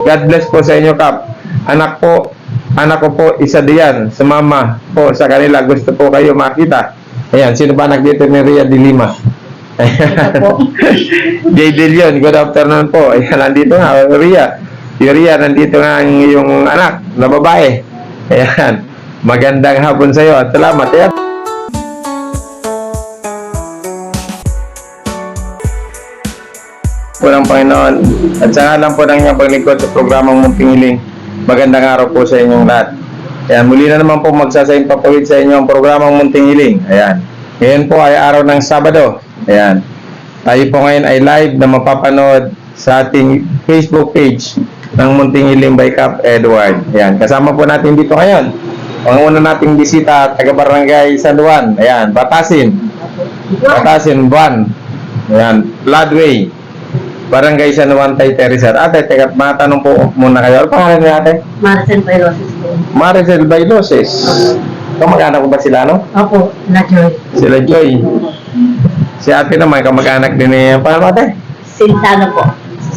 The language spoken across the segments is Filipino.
God bless po sa inyo, Kap. Anak po, anak ko po, isa diyan, sa mama po, sa kanila. Gusto po kayo makita. Ayan, sino ba anak dito ni Ria de Lima? J. Dilion, good afternoon po. Ayan, nandito nga, Ria. Yung Ria, nandito nga ang iyong anak na babae. Ayan, magandang hapon sa iyo at salamat. Ayan. Po ng Panginoon at sa ngalan po ng inyong paglingkod sa programang Munting Hiling. Magandang araw po sa inyong lahat. Ayan, muli na naman po magsasayang papawid sa inyo ang programang Munting Hiling. Ayan. Ngayon po ay araw ng Sabado. Ayan. Tayo po ngayon ay live na mapapanood sa ating Facebook page ng Munting Hiling by Cap Edward. Ayan. Kasama po natin dito ngayon. Ang una nating bisita, taga Barangay San Juan. Ayan, Batasin. Batasin, Buwan. Ayan, Floodway. Barangay San Juan, Tay Teresat. Ate, teka, matanong po muna kayo. Ano pangalan niya ate? Maricel Pyrosis po. Maricel Bailoses. Kamag-anak ko ba sila, no? Opo, na Joy. Sila Joy. Si ate naman, kamag-anak din ni... Paano ate? Sinsano po.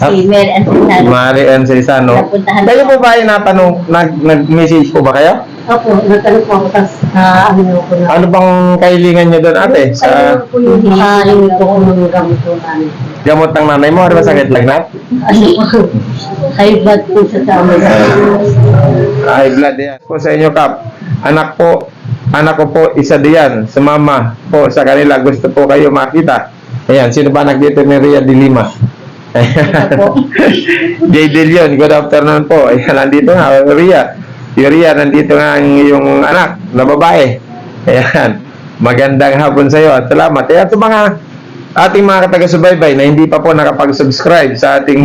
Si Mary Ann Sinsano. Mari and. Napuntahan Kayo po ba ay natanong, nag, nag-message po ba kayo? Opo, nagtanong po ako tapos na ano po na. Ano bang kahilingan niyo doon ate? Sa Ano po yung hikaling po ko ng gamit po namin. gamot ng nanay mo? Ano ba sakit lang na? Ano po, high blood po sa tama. High blood yan. Po sa inyo, Kap. Anak po, anak ko po, isa diyan, sa mama po, sa kanila. Gusto po kayo makita. Ayan, sino ba anak dito ni Ria de Lima? po. J. Dilion, good afternoon po. Ayan, nandito nga, Ria. Yung Ria, nandito nga ang iyong anak na babae. Ayan, magandang hapon sa iyo at salamat. Ayan, sa mga ating mga taga-subaybay na hindi pa po nakapag-subscribe sa ating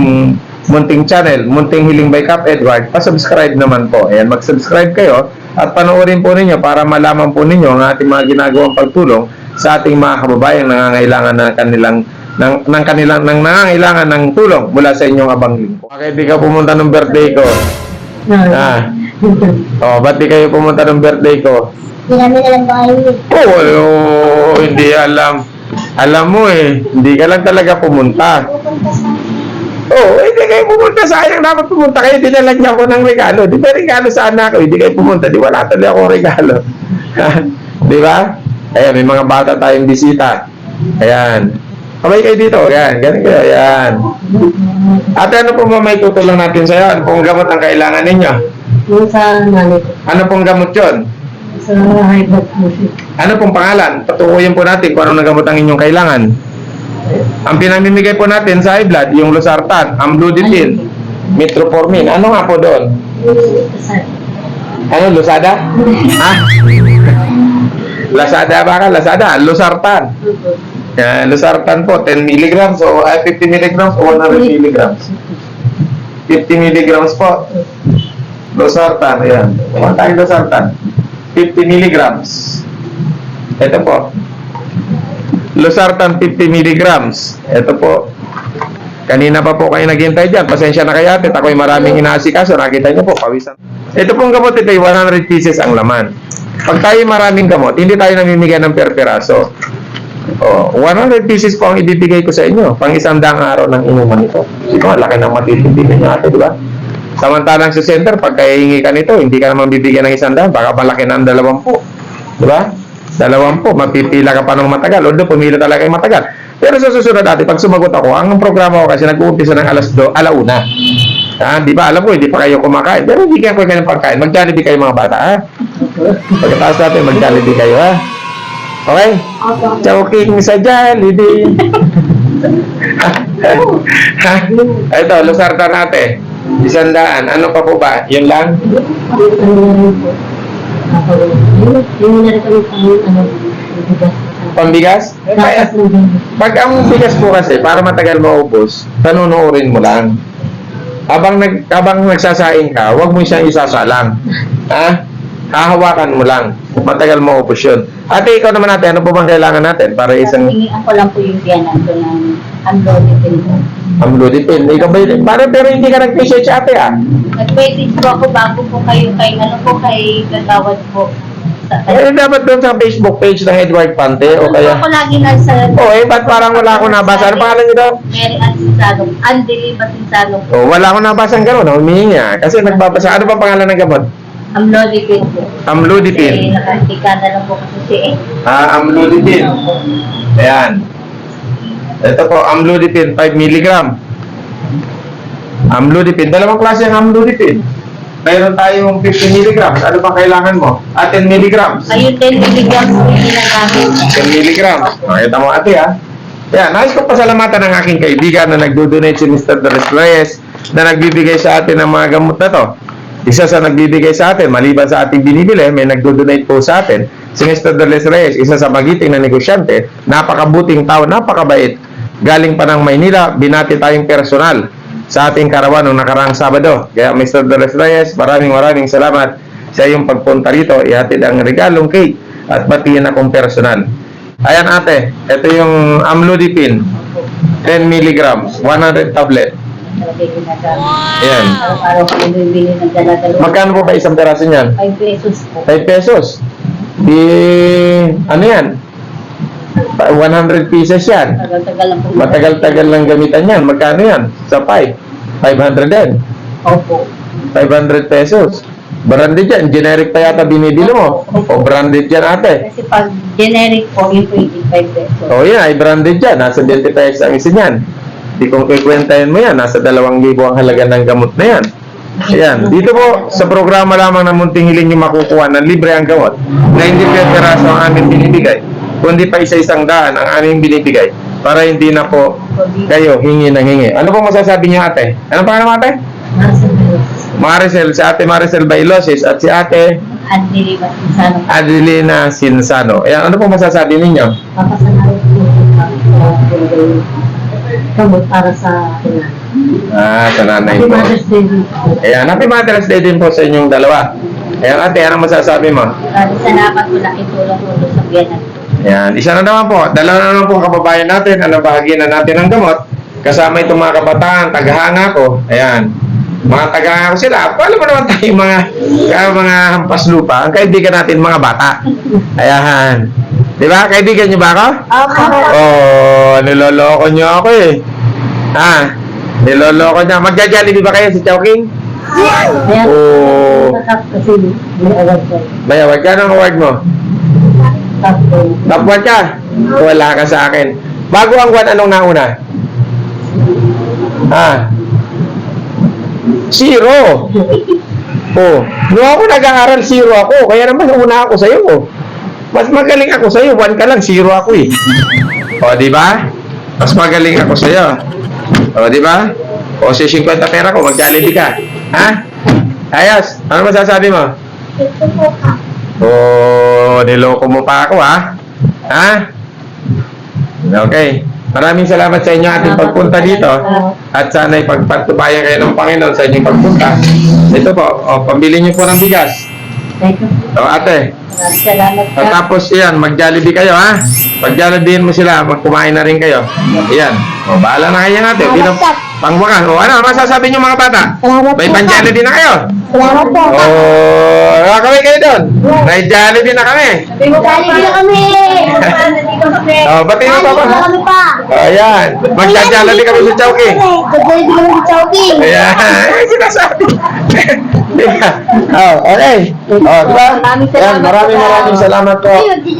munting channel, Munting Hiling by Cap Edward, pa-subscribe naman po. Ayan, mag-subscribe kayo at panoorin po ninyo para malaman po ninyo ang ating mga ginagawang pagtulong sa ating mga kababayang nangangailangan ng kanilang ng, ng kanilang ng nangangailangan ng tulong mula sa inyong abang lingko. Bakit di ka pumunta ng birthday ko? Ah. Oh, ba't di kayo pumunta ng birthday ko? Pinami na lang ba kayo? Oh, oh, hindi alam. Alam mo eh, hindi ka lang talaga pumunta. Pupunta sa Oh, hindi kayo pumunta. Sayang dapat pumunta kayo. Dinalagyan ko ng regalo. Di ba regalo sa anak ko? Hindi kayo pumunta. Di wala talaga akong regalo. di ba? Ayan, may mga bata tayong bisita. Ayan. Kamay kayo dito. Ayan, ganun kayo. Ayan. Ate, ano po ba may tutulong natin sa'yo? Ano pong gamot ang kailangan ninyo? Yung sa nanay ko. Ano pong gamot yon? Sa high blood po siya. Ano pong pangalan? Patukuyin po natin kung anong gamot ang inyong kailangan. Ang pinamimigay po natin sa high blood, yung losartan, amlodipine, metformin. Ano nga po doon? Ano, Losada? Ha? Lazada ba ka? Lazada, Losartan. Yan, Losartan po, 10 milligrams o ay, 50 milligrams o 100 milligrams. 50 milligrams po. Losartan, ayan. Kumain tayo Losartan. 50 milligrams. Ito po. Losartan 50 milligrams. Ito po. Kanina pa po kayo naghintay dyan. Pasensya na kayo ate. Ako'y maraming inaasikaso. Nakita niyo po, pawisan. Ito pong gamot ito ay 100 pieces ang laman. Pag tayo maraming gamot, hindi tayo namimigay ng per peraso. Oh, 100 pieces po ang ibibigay ko sa inyo. Pang isang daang araw ng inuman ito. Sino, laki ng matitibigay niyo ate, di ba? Samantalang sa center, pag kahihingi ka nito, hindi ka naman bibigyan ng isang daan, baka malaki ng dalawampu. Di ba? Dalawampu, mapipila ka pa ng matagal. Although, pumila talaga yung matagal. Pero sa susunod natin, pag sumagot ako, ang programa ko kasi nag-uumpisa ng alas do, alauna. Ah, di ba? Alam ko, hindi pa kayo kumakain. Pero hindi kayo kayo ng pagkain. Mag-jollibee kayo mga bata, ha? Pagkatapos natin, mag-jollibee kayo, ha? Okay? Choking sa Jollibee. ha? Ito, lusarta natin. Isang daan. Ano pa po ba? Yun lang? Ano. Pambigas? Kaya, pag ang bigas po kasi, para matagal maubos, panunuorin mo lang. Habang, nag, habang nagsasaing ka, huwag mo siyang isasalang. Ha? Hahawakan mo lang. Matagal maubos yun. Ate, ikaw naman natin, ano po bang kailangan natin para isang Hinihingian ko lang po yung biyanan ko ng amlodipin ko. Amlodipine? Ikaw ba yun? Para, pero hindi ka nag-message ate ah. Nag-message po ako bago po kayo kay, ano po, kay Gagawad po. Eh, dapat doon sa Facebook page ng Edward Pante o kaya... Ako lagi nasa... Oh, eh, ba't parang wala akong nabasa? Ano pangalan niyo daw? Mary Ann Sinsalong. Andeli Batinsalong. Oh, wala akong nabasa ng gano'n. Humingi niya. Kasi nagbabasa. Ano ba pangalan ng gamot? Amlodipine po. Eh, Amlodipine. nakahika na lang po kasi si eh. Ah, Amlodipine. Ayan. Ito po, Amlodipine, 5 mg. Amlodipine. Dalawang klase ang Amlodipine. Mayroon tayong 50 mg. Ano pa kailangan mo? Ah, 10 mg. Ayun, 10 milligrams po yung ginagamit. 10 mg. Makita mo ate ha. Yan, nais ko pasalamatan ng aking kaibigan na nagdo-donate si Mr. Dres Reyes na nagbibigay sa atin ng mga gamot na to. Isa sa nagbibigay sa atin, maliban sa ating binibili, may nagdo-donate po sa atin. Si Mr. Dres Reyes, isa sa magiting na negosyante, napakabuting tao, napakabait. Galing pa ng Maynila, binati tayong personal sa ating karawan noong nakaraang Sabado. Kaya Mr. Dres Reyes, maraming maraming salamat sa iyong pagpunta rito. Ihatid ang regalong cake at batiin akong personal. Ayan ate, ito yung amlodipine. 10 milligrams, 100 tablet. Ayan. Magkano po ba isang peraso niyan? 5 pesos po. 5 pesos. Di, ano yan? Pa- 100 pieces yan. Tagal-tagal lang po. Matagal-tagal lang gamitan yan. Magkano yan? Sa 5? 500 din. Opo. 500 pesos. Branded yan. Generic pa yata binibili mo. O branded yan ate. Kasi pag generic po, yung 25 pesos. O yan, ay branded yan. Nasa 20 pesos ang isa niyan. Di kung kikwentahin mo yan, nasa 2,000 ang halaga ng gamot na yan. Ayan, dito po sa programa lamang ng Munting Hiling yung makukuha ng libre ang gamot na hindi per peraso ang aming binibigay, kundi pa isa-isang daan ang aming binibigay para hindi na po kayo hingi ng hingi. Ano po masasabi niyo ate? Ano pa naman ate? Maricel, si ate Maricel Bailosis at si ate Andili Batinsalong. Adelina Sinsano. Ayan, ano po masasabi ninyo? Papasalamat po gamot para sa akin. Ah, sa nanay Happy mo. Mother's Day din po. Ayan, happy Mother's Day din po sa inyong dalawa. Ayan ate, ano masasabi mo? Maraming salamat po. Laking tulong po sa biyanan. Ayan, isa na naman po. Dalawa na naman po ang kababayan natin na nabahagi na natin ng gamot. Kasama itong mga kabataan, tagahanga ko. Ayan. Mga tagahanga ko sila. Alam mo naman tayo mga, kaya mga hampas lupa. Ang kaibigan natin, mga bata. Ayan. Di ba? Kaibigan niyo ba ako? Opo. Oh, niloloko niyo ako eh. Ha? Niloloko niya. Magja-jollibee ba kayo si Chowking? Nakap kasi binawag ko. Bayawag ka ng award mo. Top 1 ka? Wala ka sa akin. Bago ang 1, anong nauna? Ha? Zero. Oh, nung ako nag-aaral, zero ako. Kaya naman una ako sa'yo. Mas magaling ako sa'yo. 1 ka lang, zero ako eh. O, di ba? Mas magaling ako sa'yo. O, di ba? O, si 50 pera ko, mag-jollibee ka. Ha? Ayos. Ano masasabi mo? Oh, niloko mo pa ako, ha? Ha? Okay. Maraming salamat sa inyo ating pagpunta dito. At sana'y pagpatubayan kayo ng Panginoon sa inyong pagpunta. Ito po, o, pambili niyo po ng bigas. O, ate. Salamat At po. tapos, yan, mag-jollibee kayo, ha? Pag-jollibeein mo sila, magkumain na rin kayo. Yan. O, bahala na kayo natin. Bilang pangwakan. O, ano, masasabi niyo mga bata? Salamat May pang-jollibee na kayo. Salamat po. Oh, uh, kami kayo doon. May Jollibee na kami. Jollibee na kami! Oh, pati mo pa ba? kami pa! Ayan. Magja-Jollibee kami sa Chowking. Jollibee kami sa Chowking! Ayan. Ay, sinasabi. oh, okay. Oh, diba? Maraming salamat Ayan, maraming po. maraming salamat po.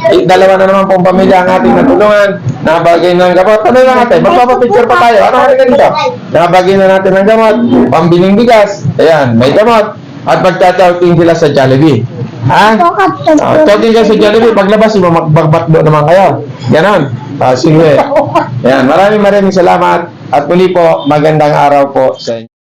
Eh, dalawa na naman pong pamilya ang ating natulungan. Nakabagay ng gamot. Ano lang natin? Magpapapicture pa tayo. Ano ka dito? Nakabagay na natin ng gamot. Pambiling bigas. Ayan, may gamot. At magcha-chowking sila sa Jollibee. Ha? Oh, chowking kayo sa Jollibee. Paglabas, magbagbatdo naman kayo. Ganon. Ah, sige. Ayan, maraming maraming salamat. At muli po, magandang araw po sa inyo.